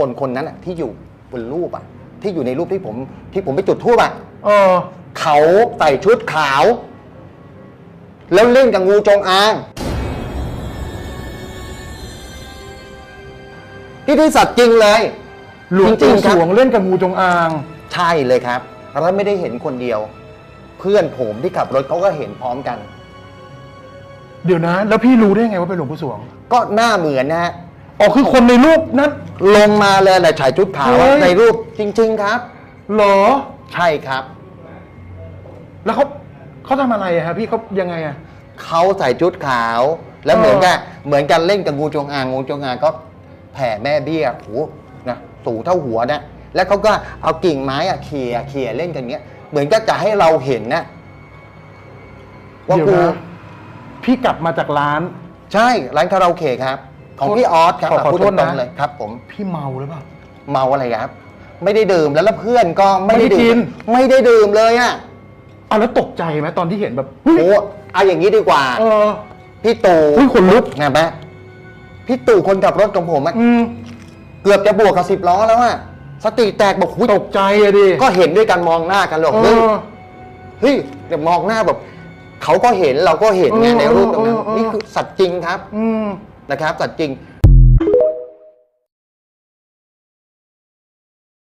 คนคนนั้นอะที่อยู่บนรูปอะที่อยู่ในรูปที่ผม ที่ผมไปจุดทูบอะเออ เขาใส่ชุดขาว แล้วเล่นกับงูจงอาง ที่ที่สัตว์จริงเลย หลวงจริปู่งๆคสรับ วงเล่นกับงูจงอาง ใช่เลยครับ แล้วไม่ได้เห็นคนเดียว เพื่อนผมที่ขับรถเขาก็เห็นพร้อมกัน เดี๋ยวนะ แล้วพี่รู้ได้ไงว่าเป็นหลวงปู่สวง ก็หน้าเหมือนนะฮะ อ๋อคือคนในรูปนั้น ลงมาเลยแหละฉายชุดขาวเฮ้ย ในรูปจริง ๆครับ เหรอ ใช่ครับ แล้วเขาเขาทำอะไรอะฮะพี่เขายังไงอะ เขาใส่ชุดขาว แล้วเออเหมือนกันเหมือนกันเล่นกับงูจงอางงูจงอางก็แผ่แม่เบี้ยโหนะสูงเท่าหัวนะแล้วเขาก็เอากิ่งไม้อะเขี่ยเขี่ยเล่นกันเงี้ย เหมือนก็จะให้เราเห็นนะว่าเดี๋ยวกูนะพี่กลับมาจากร้าน ใช่ร้านคาราโอเกะครับ ของพี่ออสครับขอขอพูดโทษตรนะ งๆเลยครับผม พี่เมาหรือเปล่า เมาอะไรครับ ไม่ได้ดื่มแล้วแล้วเพื่อนก็ไม่ไม่ได้ได้กิดื่นมไม่ได้ดื่มเลยอะเอาแล้วตกใจไหมตอนที่เห็นแบบเฮ้ยโอ้เอาอย่างนี้ดีกว่า เออพี่ตู่อุ๊ยขนลุกนะแม่พี่ตู่คนขับรถของผมอะอืมเกือบจะบวกกับสิบล้อแล้วอะสติแตกบอกหุยตกใจอะดิก็เห็นด้วยกันมองหน้ากันหรอกเอเฮ้ยอ เฮ้ยเดี๋ยวมองหน้าแบบเขาก็เห็นเราก็เห็นไงเออในรูปตรงนั้นเออเออ นี่คือสัตว์จริงครับ อืม นะครับสัตว์จริง